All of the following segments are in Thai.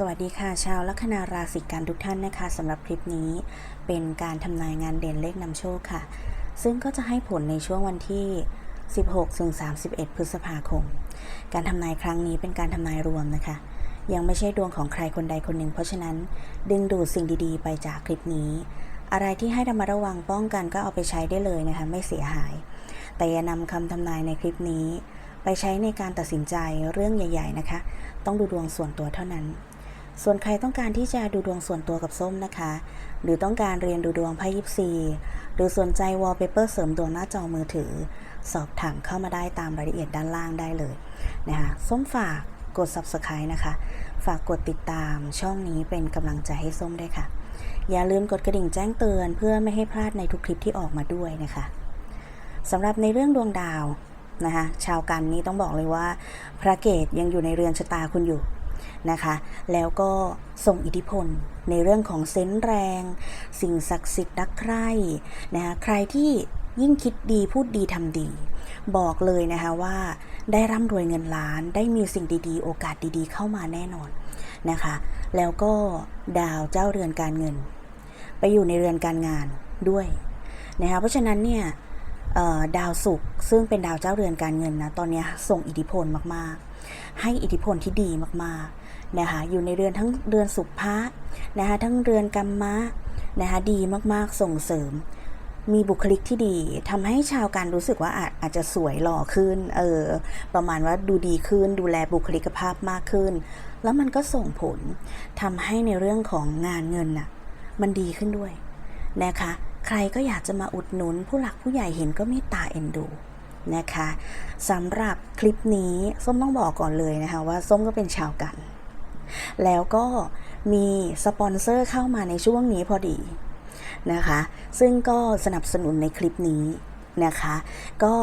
สวัสดีค่ะชาวลัคนาราศีกันทุกท่านนะคะสำหรับคลิปนี้เป็นการทำนายงานเด่นเลขนำโชคค่ะ ซึ่งก็จะให้ผลในช่วงวันที่ 16ถึง31 พฤษภาคม การทำนายครั้งนี้เป็นการทำนายรวมนะคะ ยังไม่ใช่ดวงของใครคนใดคนหนึ่ง เพราะฉะนั้นดึงดูดสิ่งดีๆ ไปจากคลิปนี้ อะไรที่ให้ระมัดระวังป้องกันก็เอาไปใช้ได้เลยนะคะ ไม่เสียหาย แต่อย่านำคำทำนายในคลิปนี้ ไปใช้ในการตัดสินใจเรื่องใหญ่ ๆ นะคะ ต้องดูดวงส่วนตัวเท่านั้น ส่วนใครต้องการที่จะดูดวงส่วนตัวกับส้มนะคะ หรือต้องการเรียนดูดวงไพ่ยิปซีหรือสนใจวอลเปเปอร์เสริมดวงหน้าจอมือถือ สอบถามเข้ามาได้ตามรายละเอียดด้านล่างได้เลยนะคะส้มฝากกด subscribe นะคะ ฝากกดติดตามช่องนี้เป็นกำลังใจให้ส้มด้วยค่ะ อย่าลืมกดกระดิ่งแจ้งเตือนเพื่อไม่ให้พลาดในทุกคลิปที่ออกมาด้วยนะคะสำหรับในเรื่องดวงดาวนะคะชาวกันนี้ต้องบอกเลยว่า พระเกตยังอยู่ในเรือนชะตาคุณอยู่ นะคะ แล้วก็ส่งอิทธิพลในเรื่องของเซนส์แรง สิ่งศักดิ์สิทธิ์นักใคร่นะคะใครที่ยิ่งคิดดีพูดดีทำดี บอกเลยนะคะว่าได้ร่ำรวยเงินล้านได้มีสิ่งดีๆ โอกาสดีๆ เข้ามาแน่นอนนะคะ แล้วก็ดาวเจ้าเรือนการเงิน ไปอยู่ในเรือนการงานด้วยนะคะเพราะฉะนั้นเนี่ย ดาวศุกร์ซึ่งเป็นดาวเจ้าเรือนการเงินนะตอนนี้ส่งอิทธิพลมากๆ ให้อิทธิพลที่ดีมากๆนะคะอยู่ในเรือนทั้งเรือนสุภะนะคะทั้งเรือนกรรมะนะคะดีมากๆส่งเสริม มีบุคลิกที่ดีทำให้ชาวการรู้สึกว่าอาจอาจจะสวยหล่อขึ้นเออประมาณว่าดูดีขึ้น ดูแลบุคลิกภาพมากขึ้น แล้วมันก็ส่งผลทำให้ในเรื่องของงานเงินน่ะมันดีขึ้นด้วยนะคะ ใครก็อยากจะมาอุดหนุน ผู้หลักผู้ใหญ่เห็นก็เมตตาเอ็นดูนะคะสำหรับคลิปนี้ส้มต้องบอกก่อนเลยนะคะว่าส้มก็เป็นชาวกัน แล้วก็มีสปอนเซอร์เข้ามาในช่วงนี้พอดีนะคะ ซึ่งก็สนับสนุนในคลิปนี้นะคะ ก็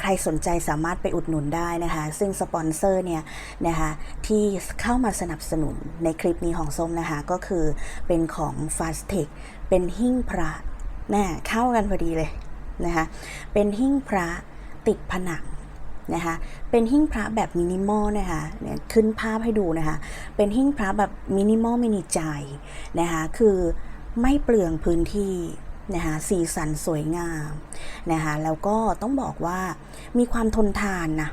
ใครสนใจสามารถไปอุดหนุนได้นะคะ ซึ่งสปอนเซอร์เนี่ยนะคะที่เข้ามาสนับสนุนในคลิปนี้ของส้มนะคะ ก็คือเป็นของ f a s t e c h เป็นหิ้งพระน่เข้ากันพอดีเลยนะคะเป็นหิ้งพระติดผนังนะคะเป็นหิ้งพระแบบมินิมอลนะคะเนี่ยขึ้นภาพให้ดูนะคะเป็นหิ้งพระแบบมินิมอลมินิใจนะคะคือไม่เปลืองพื้นที่นะคะสีสันสวยงามนะคะแล้วก็ต้องบอกว่ามีความทนทานนะ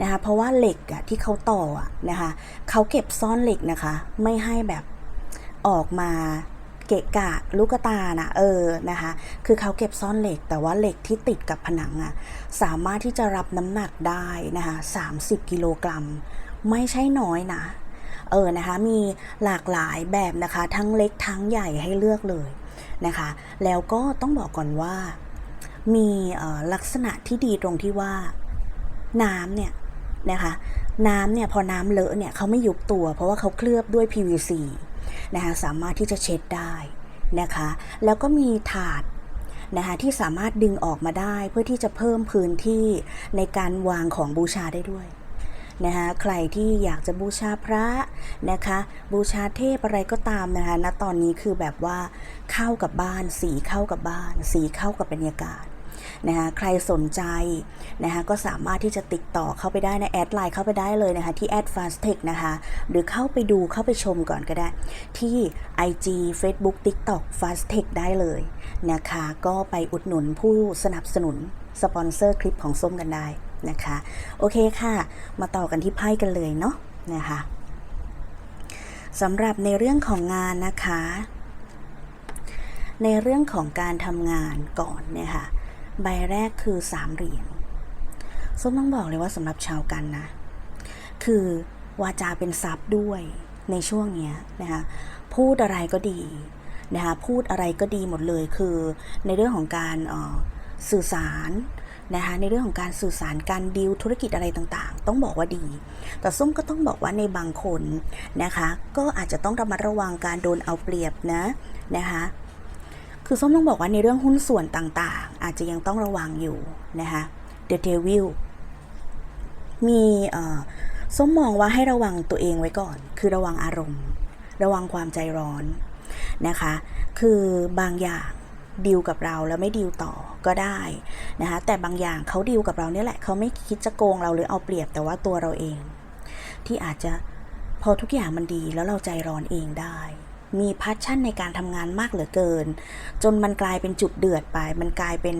นะคะเพราะว่าเหล็กอะที่เขาต่ออะนะคะเขาเก็บซ่อนเหล็กนะคะไม่ให้แบบออกมา เกะกะลูกตานะเออนะคะ คือเขาเก็บซ่อนเหล็กแต่ว่าเหล็กที่ติดกับผนังอะสามารถที่จะรับน้ำหนักได้นะคะ30 กิโลกรัม ไม่ใช่น้อยนะ เออนะคะ มีหลากหลายแบบนะคะ ทั้งเล็กทั้งใหญ่ให้เลือกเลยนะคะ แล้วก็ต้องบอกก่อนว่า มีลักษณะที่ดีตรงที่ว่าน้ำเนี่ยนะคะน้ำเนี่ยพอน้ำเลอะเนี่ยเขาไม่ยุบตัว เพราะว่าเขาเคลือบด้วย PVC นะคะสามารถที่จะเช็ดได้นะคะ แล้วก็มีถาดนะคะที่สามารถดึงออกมาได้เพื่อที่จะเพิ่มพื้นที่ในการวางของบูชาได้ด้วยนะคะใครที่อยากจะบูชาพระนะคะ บูชาเทพอะไรก็ตามนะคะณตอนนี้คือแบบว่าเข้ากับบ้าน สีเข้ากับบ้าน สีเข้ากับบรรยากาศ นะคะใครสนใจนะคะก็สามารถที่จะติดต่อเข้าไปได้นะแอดไลน์เข้าไปได้เลยนะคะที่ a d f a s t e c h นะคะหรือเข้าไปดูเข้าไปชมก่อนก็ได้ ที่ IG Facebook TikTok f a s t e c h ได้เลยนะคะก็ไปอุดหนุนผู้สนับสนุนสปอนเซอร์คลิปของส้มกันได้นะคะ โอเคค่ะ มาต่อกันที่ไพ่กันเลยเนาะนะคะสำหรับในเรื่องของงานนะคะ ในเรื่องของการทำงานก่อนเนี่ยค่ะ ใบแรกคือสามเหรียญส้มต้องบอกเลยว่าสำหรับชาวกันนะ คือวาจาเป็นทรัพย์ด้วยในช่วงเนี้ยนะคะพูดอะไรก็ดีนะคะพูดอะไรก็ดีหมดเลยคือในเรื่องของการออสื่อสารนะคะในเรื่องของการสื่อสารการดีลธุรกิจอะไรต่างๆ ต้องบอกว่าดี แต่ส้มก็ต้องบอกว่าในบางคนนะคะ ก็อาจจะต้องระมัดระวังการโดนเอาเปรียบนะนะคะ คือส้มต้องบอกว่าในเรื่องหุ้นส่วนต่างๆ อาจจะยังต้องระวังอยู่นะคะ The Devil มีส้มมองว่าให้ระวังตัวเองไว้ก่อน คือระวังอารมณ์ ระวังความใจร้อนนะคะ คือบางอย่างดีลกับเราแล้วไม่ดีลต่อก็ได้นะคะแต่บางอย่างเขาดีลกับเราเนี่ยแหละเขาไม่คิดจะโกงเราหรือเอาเปรียบแต่ว่าตัวเราเอง ที่อาจจะพอทุกอย่างมันดีแล้วเราใจร้อนเองได้ มีพัชชั่นในการทำงานมากเหลือเกิน จนมันกลายเป็นจุดเดือดไป มันกลายเป็น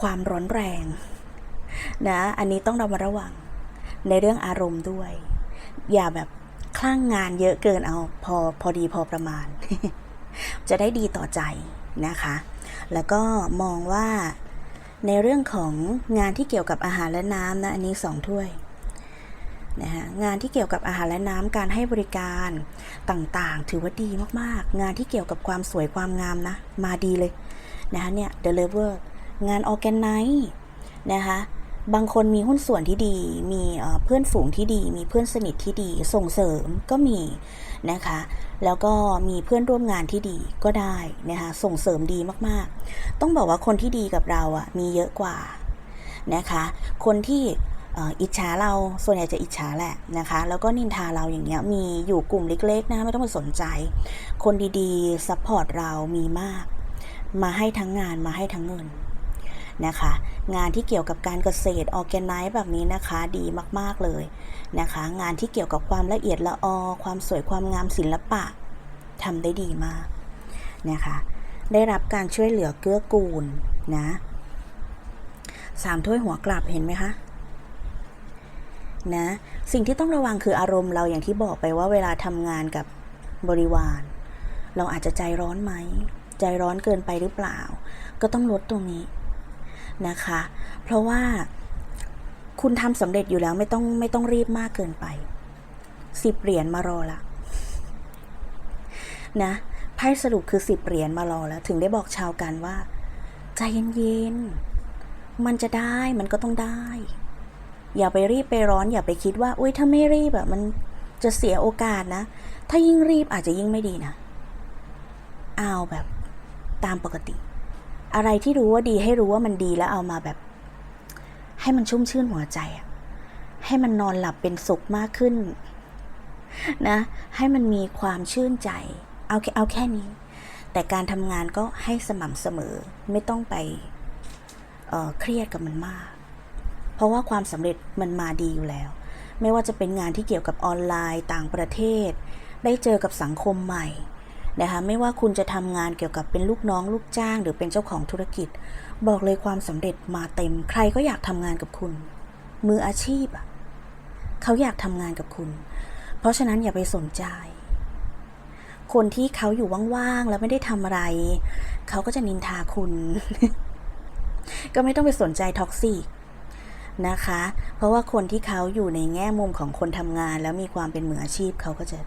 ความร้อนแรงนะอันนี้ต้องเรามาระวังในเรื่องอารมณ์ด้วย อย่าแบบคลั่งงานเยอะเกินเอาพอพอดีพอประมาณ จะได้ดีต่อใจนะคะ แล้วก็มองว่าในเรื่องของงานที่เกี่ยวกับอาหารและน้ำนะ อันนี้สองถ้วย นะคะงานที่เกี่ยวกับอาหารและน้ำการให้บริการต่างๆ ถือว่าดีมากๆ งานที่เกี่ยวกับความสวยความงามนะ มาดีเลยนะคะเนี่ย The Lever งานออแกนไนนะคะบางคนมีหุ้นส่วนที่ดี มีเพื่อนฝูงที่ดี มีเพื่อนสนิทที่ดี ส่งเสริมก็มีนะคะ แล้วก็มีเพื่อนร่วมงานที่ดีก็ได้นะคะ ส่งเสริมดีมากๆ ต้องบอกว่าคนที่ดีกับเราอะมีเยอะกว่านะคะ คนที่ อิจฉาเราส่วนใหญ่จะอิจฉาแหละนะคะ แล้วก็นินทาเราอย่างเงี้ยมีอยู่กลุ่มเล็กๆนะไม่ต้องไปสนใจ คนดีๆซัพพอร์ตเรามีมาก มาให้ทั้งงานมาให้ทั้งเงินนะคะ งานที่เกี่ยวกับการเกษตรออแกนไนซ์แบบนี้นะคะดีมากๆเลยนะคะ งานที่เกี่ยวกับความละเอียดละออ ความสวยความงามศิลปะทำได้ดีมากนะคะ ได้รับการช่วยเหลือเกื้อกูลนะสามถ้วยหัวกลับเห็นไหมคะ นะสิ่งที่ต้องระวังคืออารมณ์เราอย่างที่บอกไปว่าเวลาทำงานกับบริวาร เราอาจจะใจร้อนไหม ใจร้อนเกินไปหรือเปล่า ก็ต้องลดตรงนี้นะคะ เพราะว่าคุณทำสำเร็จอยู่แล้วไม่ต้องไม่ต้องรีบมากเกินไปสิบเหรียญมารอละนะไพ่สรุปคือสิบเหรียญมารอแล้ว ถึงได้บอกชาวกันว่า ใจเย็นๆมันจะได้มันก็ต้องได้ อย่าไปรีบไปร้อน อย่าไปคิดว่าอุ้ยถ้าไม่รีบแบบมันจะเสียโอกาสนะ ถ้ายิ่งรีบอาจจะยิ่งไม่ดีนะเอาแบบตามปกติ อะไรที่รู้ว่าดีให้รู้ว่ามันดีแล้วเอามาแบบ ให้มันชุ่มชื่นหัวใจอะให้มันนอนหลับเป็นสุขมากขึ้น นะ ให้มันมีความชื่นใจ เอาแค่เอาแค่นี้ แต่การทำงานก็ให้สม่ำเสมอไม่ต้องไปเเครียดกับมันมาก เพราะว่าความสำเร็จมันมาดีอยู่แล้ว ไม่ว่าจะเป็นงานที่เกี่ยวกับออนไลน์ต่างประเทศ ได้เจอกับสังคมใหม่นะคะไม่ว่าคุณจะทำงานเกี่ยวกับเป็นลูกน้องลูกจ้าง หรือเป็นเจ้าของธุรกิจ บอกเลยความสำเร็จมาเต็ม ใครก็อยากทำงานกับคุณ มืออาชีพอะเขาอยากทำงานกับคุณ เพราะฉะนั้นอย่าไปสนใจ คนที่เขาอยู่ว่างๆแล้วไม่ได้ทำอะไร เขาก็จะนินทาคุณ ก็ไม่ต้องไปสนใจท็อกซิก นะคะ เพราะว่าคนที่เขาอยู่ในแง่มุมของคนทำงาน แล้วมีความเป็นมืออาชีพเขาก็จะ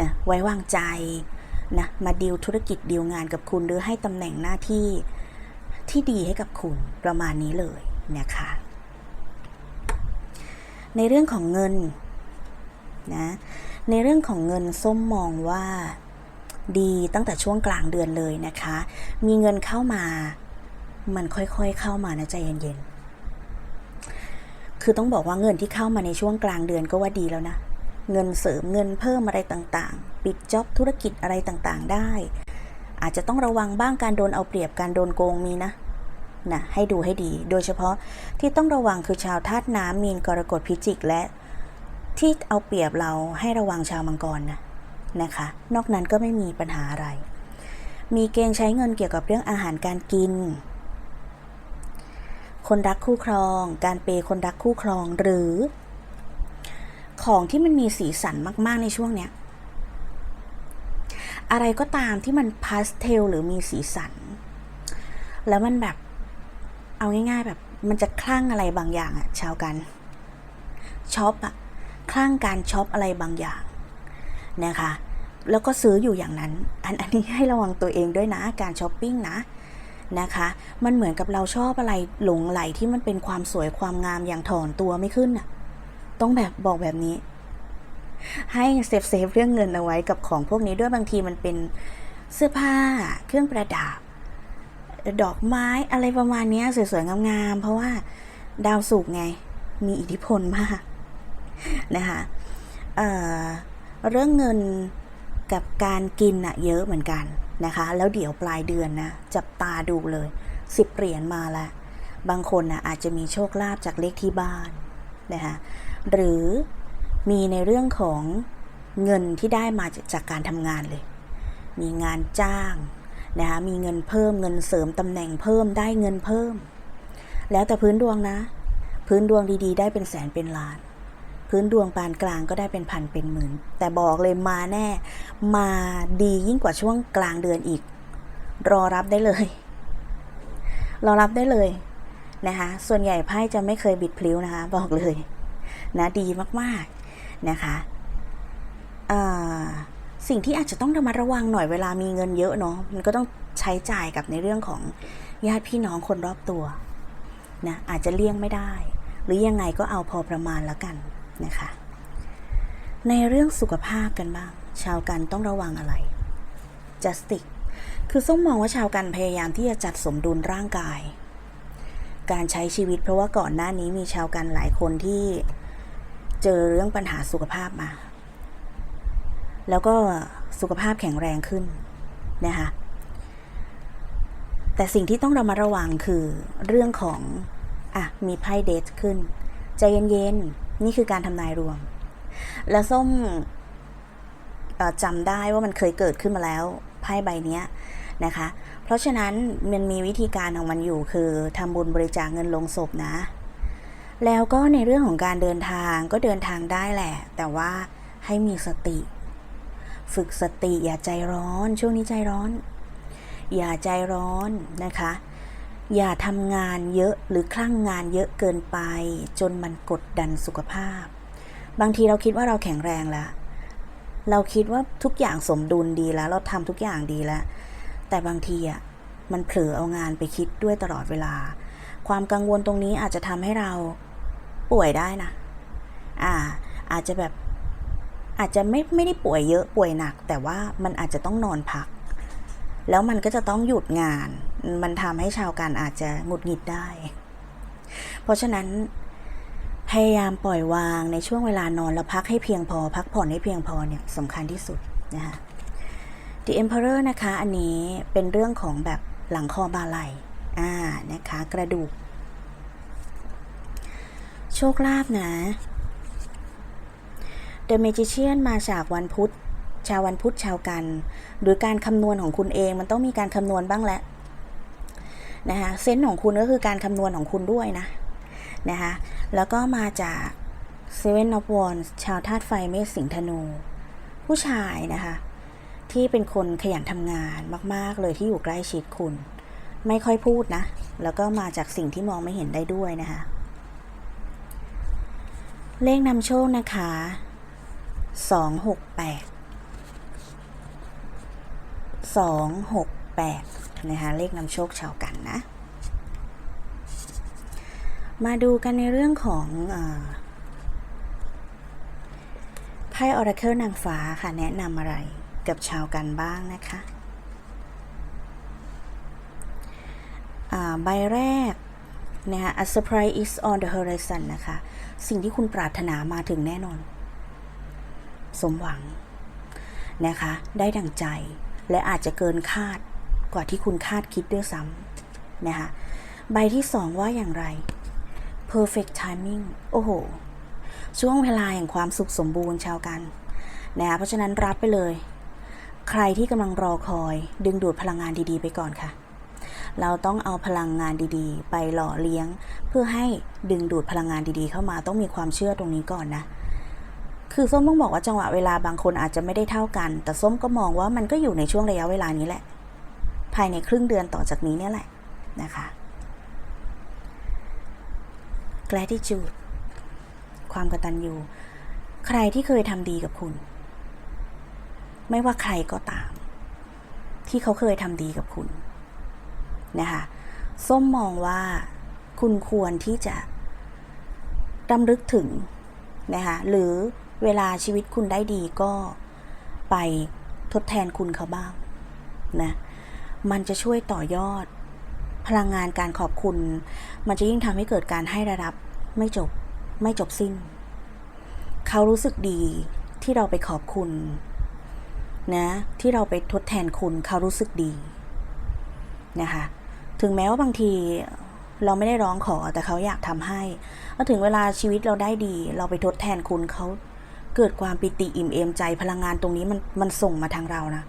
นะไว้วางใจนะมาดีลธุรกิจดีลงานกับคุณหรือให้ตำแหน่งหน้าที่ที่ดีให้กับคุณประมาณนี้เลยนะคะ ในเรื่องของเงินนะในเรื่องของเงินส้มมองว่าดีตั้งแต่ช่วงกลางเดือนเลยนะคะ มีเงินเข้ามา มันค่อยๆเข้ามานะใจเย็นๆ คือต้องบอกว่าเงินที่เข้ามาในช่วงกลางเดือนก็ว่าดีแล้วนะ เงินเสริมเงินเพิ่มอะไรต่างๆ ปิดจ็อบธุรกิจอะไรต่างๆ ได้ อาจจะต้องระวังบ้างการโดนเอาเปรียบการโดนโกงมีนะนะให้ดูให้ดี โดยเฉพาะที่ต้องระวังคือชาวธาตุน้ำมีนกรกฎพิจิกและที่เอาเปรียบเราให้ระวังชาวมังกรนะนะคะ นอกนั้นก็ไม่มีปัญหาอะไร มีเกณฑ์ใช้เงินเกี่ยวกับเรื่องอาหารการกิน คนรักคู่ครอง การเปย์คนรักคู่ครองหรือ ของที่มันมีสีสันมากๆในช่วงเนี้ยอะไรก็ตามที่มันพาสเทลหรือมีสีสัน แล้วมันแบบเอาง่าย ๆ แบบมันจะคลั่งอะไรบางอย่างอะชาวกันช็อปอะคลั่งการช็อปอะไรบางอย่างนะคะ แล้วก็ซื้ออยู่อย่างนั้น อันอันนี้ให้ระวังตัวเองด้วยนะ การช้อปปิ้งนะ นะคะ มันเหมือนกับเราชอบอะไรหลงไหลที่มันเป็นความสวยความงามอย่างถอนตัวไม่ขึ้นอะต้องแบบบอกแบบนี้ ให้เซฟเซฟเรื่องเงินเอาไว้กับของพวกนี้ด้วยบางทีมันเป็นเสื้อผ้า เครื่องประดับ ดอกไม้อะไรประมาณนี้สวยๆ งามๆ เพราะว่าดาวสุกร์ไง มีอิทธิพลมากนะคะเเรื่องเงินกับการกินอะเยอะเหมือนกัน นะคะ แล้วเดี๋ยวปลายเดือนนะจับตาดูเลยสิบเหรียญมาละบางคนนะอาจจะมีโชคลาภจากเลขที่บ้านนะคะหรือมีในเรื่องของเงินที่ได้มาจากการทำงานเลย มีงานจ้างนะคะมีเงินเพิ่มเงินเสริมตำแหน่งเพิ่มได้เงินเพิ่ม แล้วแต่พื้นดวงนะ พื้นดวงดีๆ ได้เป็นแสนเป็นล้าน พื้นดวงปานกลางก็ได้เป็นพันเป็นหมื่น แต่บอกเลยมาแน่ มาดียิ่งกว่าช่วงกลางเดือนอีก รอรับได้เลย รอรับได้เลยนะคะ ส่วนใหญ่ไพ่จะไม่เคยบิดพลิ้วนะคะ บอกเลยนะดีมากๆนะคะสิ่งที่อาจจะต้องระมัดระวังหน่อยเวลามีเงินเยอะเนาะมันก็ต้องใช้จ่ายกับในเรื่องของญาติพี่น้องคนรอบตัวนะอาจจะเลี่ยงไม่ได้ หรือยังไงก็เอาพอประมาณแล้วกัน นะคะ ในเรื่องสุขภาพกันบ้าง ชาวกันต้องระวังอะไร justice คือส้มมองว่าชาวกันพยายามที่จะจัดสมดุลร่างกาย การใช้ชีวิตเพราะว่าก่อนหน้านี้มีชาวกันหลายคนที่เจอเรื่องปัญหาสุขภาพมา แล้วก็สุขภาพแข็งแรงขึ้นนะคะแต่สิ่งที่ต้องเรามาระวังคือเรื่องของ อะ มีไพ่เดทขึ้น ใจเย็นๆ นี่คือการทำนายรวม แล้วส้มจำได้ว่ามันเคยเกิดขึ้นมาแล้วไพ่ใบเนี้ยนะคะ เพราะฉะนั้นมันมีวิธีการของมันอยู่คือทำบุญบริจาคเงินลงศพนะ แล้วก็ในเรื่องของการเดินทางก็เดินทางได้แหละ แต่ว่าให้มีสติ ฝึกสติอย่าใจร้อน ช่วงนี้ใจร้อน อย่าใจร้อนนะคะ อย่าทำงานเยอะหรือคลั่งงานเยอะเกินไป จนมันกดดันสุขภาพ บางทีเราคิดว่าเราแข็งแรงแล้วเราคิดว่าทุกอย่างสมดุลดีแล้ว เราทำทุกอย่างดีแล้ว แต่บางทีอะมันเผลอเอางานไปคิดด้วยตลอดเวลา ความกังวลตรงนี้อาจจะทำให้เราป่วยได้นะอ่า อาจจะแบบอาจจะไม่ไม่ได้ป่วยเยอะป่วยหนัก แต่ว่ามันอาจจะต้องนอนพัก แล้วมันก็จะต้องหยุดงาน มันทำให้ชาวการอาจจะหงุดหงิดได้ เพราะฉะนั้นพยายามปล่อยวางในช่วงเวลานอนแล้วพักให้เพียงพอ พักผ่อนให้เพียงพอเนี่ยสำคัญที่สุดนะคะ The Emperor นะคะ อันนี้เป็นเรื่องของแบบหลังคอบาไหลอ่านะคะ กระดูก โชคลาภนะ The Magician มาจากวันพุธชาววันพุธชาวกัน หรือการคำนวณของคุณเองมันต้องมีการคำนวณบ้างแหละ นะคะเซนส์ของคุณก็คือการคำนวณของคุณด้วยนะนะคะแล้วก็มาจาก Seven of Wands ชาวธาตุไฟเมษสิงธนู ผู้ชายนะคะ ที่เป็นคนขยันทำงานมาก ๆ เลยที่อยู่ใกล้ชิดคุณ ไม่ค่อยพูดนะ แล้วก็มาจากสิ่งที่มองไม่เห็นได้ด้วยนะคะ เลขนำโชคนะคะสองหกแปดสองหกแปด นะคะเลขนำโชคชาวกันนะ มาดูกันในเรื่องของไพ่ออราเคิลนางฟ้าค่ะ แนะนำอะไรกับชาวกันบ้างนะคะใบแรกนะคะ A surprise is on the horizon นะคะ สิ่งที่คุณปรารถนามาถึงแน่นอน สมหวังนะคะ ได้ดังใจ และอาจจะเกินคาด ว่าที่คุณคาดคิดด้วยซ้ำนะคะใบที่สองว่าอย่างไร perfect timing โอ้โห ช่วงเวลาแห่งความสุขสมบูรณ์ชาวกันนะคะเพราะฉะนั้นรับไปเลย ใครที่กำลังรอคอย ดึงดูดพลังงานดีๆ ไปก่อนค่ะ เราต้องเอาพลังงานดีๆ ไปหล่อเลี้ยง เพื่อให้ดึงดูดพลังงานดีๆ เข้ามาต้องมีความเชื่อตรงนี้ก่อนนะคือส้มต้องบอกว่าจังหวะเวลาบางคนอาจจะไม่ได้เท่ากัน แต่ส้มก็มองว่ามันก็อยู่ในช่วงระยะเวลานี้แหละ ภายในครึ่งเดือนต่อจากนี้เนี่ยแหละนะคะ gratitude ความกตัญญูใครที่เคยทำดีกับคุณ ไม่ว่าใครก็ตาม ที่เขาเคยทำดีกับคุณนะคะส้มมองว่าคุณควรที่จะรำลึกถึงนะคะหรือเวลาชีวิตคุณได้ดีก็ไปทดแทนคุณเขาบ้างนะ มันจะช่วยต่อยอด พลังงานการขอบคุณ มันจะยิ่งทำให้เกิดการให้ระดับ ไม่จบไม่จบสิ้น เขารู้สึกดีที่เราไปขอบคุณ นะ ที่เราไปทดแทนคุณ เขารู้สึกดีนะคะถึงแม้ว่าบางทีเราไม่ได้ร้องขอแต่เขาอยากทำให้แล้วถึงเวลาชีวิตเราได้ดี เราไปทดแทนคุณเขาเกิดความปิติอิ่มเอมใจพลังงานตรงนี้มันมันส่งมาทางเรานะ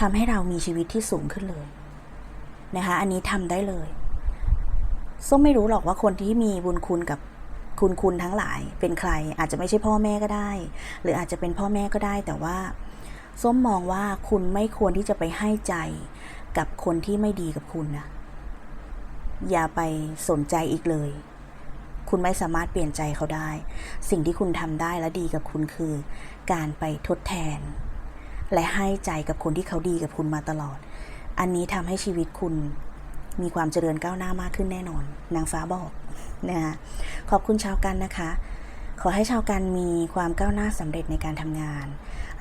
ทำให้เรามีชีวิตที่สูงขึ้นเลย นะคะ อันนี้ทำได้เลยส้มไม่รู้หรอกว่าคนที่มีบุญคุณกับคุณคุณทั้งหลายเป็นใคร อาจจะไม่ใช่พ่อแม่ก็ได้ หรืออาจจะเป็นพ่อแม่ก็ได้ แต่ว่าส้มมองว่าคุณไม่ควรที่จะไปให้ใจกับคนที่ไม่ดีกับคุณนะอย่าไปสนใจอีกเลย คุณไม่สามารถเปลี่ยนใจเขาได้ สิ่งที่คุณทำได้และดีกับคุณคือ การไปทดแทน และให้ใจกับคนที่เขาดีกับคุณมาตลอด อันนี้ทำให้ชีวิตคุณมีความเจริญก้าวหน้ามากขึ้นแน่นอน นางฟ้าบอกนะคะขอบคุณชาวกันนะคะ ขอให้ชาวกันมีความก้าวหน้าสำเร็จในการทำงาน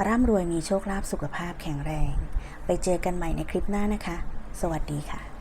ร่ำรวยมีโชคลาภสุขภาพแข็งแรง ไปเจอกันใหม่ในคลิปหน้านะคะ สวัสดีค่ะ